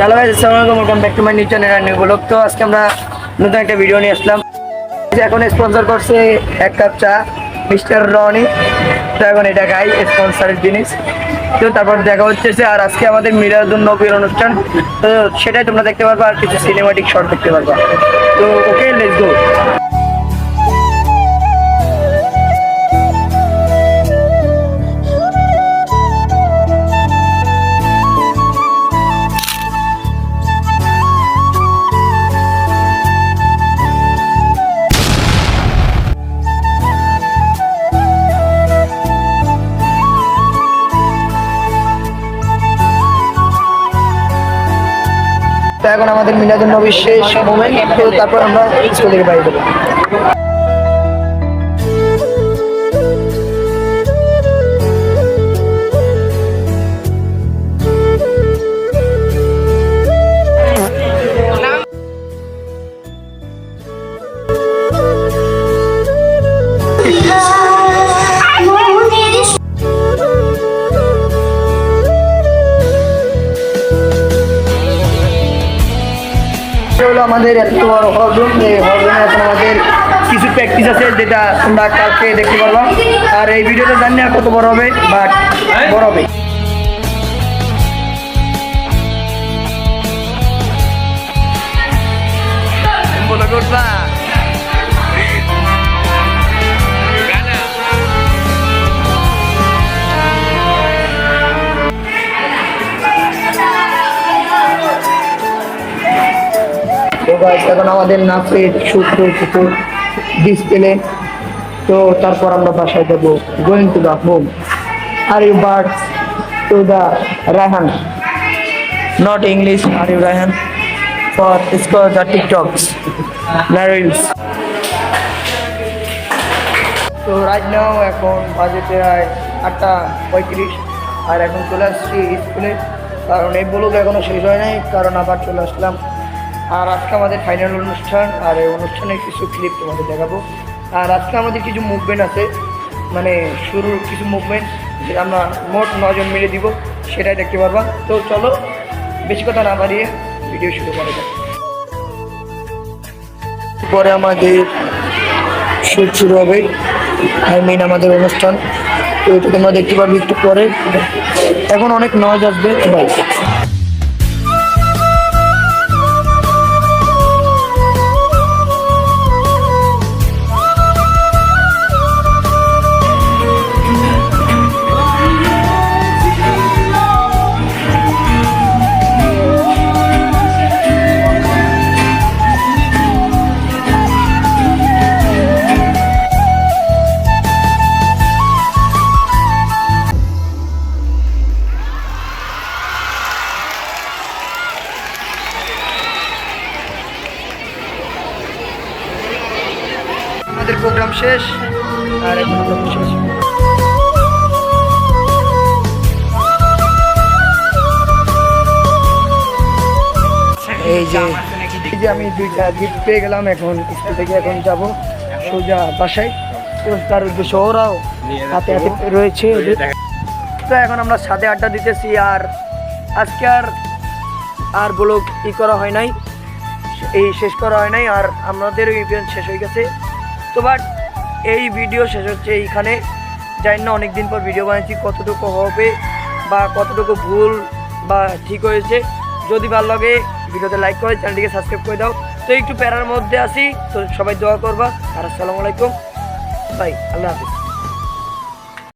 Hello guys আসসালামু আলাইকুম welcome back to my new channel new blog তো আজকে আমরা নতুন একটা ভিডিও নিয়ে আসলাম। এখন স্পন্সর করছে এক কাপ চা, মিস্টার রনি। তো এখন এটা খাই স্পন্সরের জিনিস। তো তারপর দেখা হচ্ছে যে আর আজকে আমাদের মিলাদুন নবীর অনুষ্ঠান। তো সেটাই তোমরা দেখতে পারবা আর কিছু সিনেমাটিক শর্ট দেখতে পারবা। তো ওকে লেটস গো তো এখন আমাদের মিলাদুন নবীর শেষ মোমেন্ট তো তারপর আমরা স্কুল থেকে বাড়ি যাব। আমাদের এত বড় হজম এই হজমে এখন আমাদের কিছু প্র্যাকটিস আছে যেটা তোমরা কালকে দেখতে পারবা আর এই ভিডিওটা জানি না কত বড় হবে বাট বড় হবে। করবা তো এখন আমাদের নাচের সূত্র কিছু ডিসপ্লে তো তারপর আমরা বাসায় যাব going to the home are you birds to the Raihan not English are you Raihan for score the TikToks reels তো রাইট নাও এখন বাজে প্রায় আটটা পঁয়ত্রিশ, আর এখন চলে আসছি স্কুলে কারণ এই ব্লগ এখনও শেষ হয় নাই, কারণ আবার চলে আসলাম। আর আজকে আমাদের ফাইনাল অনুষ্ঠান, আর এই অনুষ্ঠানের কিছু ক্লিপ তোমাদের দেখাবো। আর আজকে আমাদের কিছু মুভমেন্ট আছে মানে শুরুর কিছু মুভমেন্ট যেটা আমরা মোট নজন মিলে দিব, সেটাই দেখতে পারবা। তো চলো, বেশি কথা না বাড়িয়ে ভিডিও শুরু করা যাক। পরে আমাদের শুট শুরু হবে আই মিন আমাদের অনুষ্ঠান। তো এটা তোমরা দেখতে পারবে একটু পরে। এখন অনেক নজ আসবে বাই আমাদের প্রোগ্রাম শেষ, আর এখন বসে আছি। এই যে এই যে আমি দুইটা গিফট পেয়ে গেলাম, এখন স্কুল থেকে এখন যাব, সোজা বাসায়। তার উদ্দেশ্য হাতে হাতে রয়েছে। তো এখন আমরা সাথে আড্ডা দিতেছি, আর আজকে আর আর ব্লগ ই করা হয় নাই, এই শেষ করা হয় নাই, আর আমাদের ইভেন্ট শেষ হয়ে গেছে। তো বাট এই ভিডিও শেষ হচ্ছে এইখানে। জানি না অনেকদিন পর ভিডিও বানিয়েছি কতটুকু হবে বা কতটুকু ভুল বা ঠিক হয়েছে। যদি ভালো লাগে ভিডিওতে লাইক করে চ্যানেলটিকে সাবস্ক্রাইব করে দাও। তো একটু প্যারার মধ্যে আসি তো সবাই দোয়া করবা। আর আসসালামু আলাইকুম। বাই আল্লাহ হাফিজ।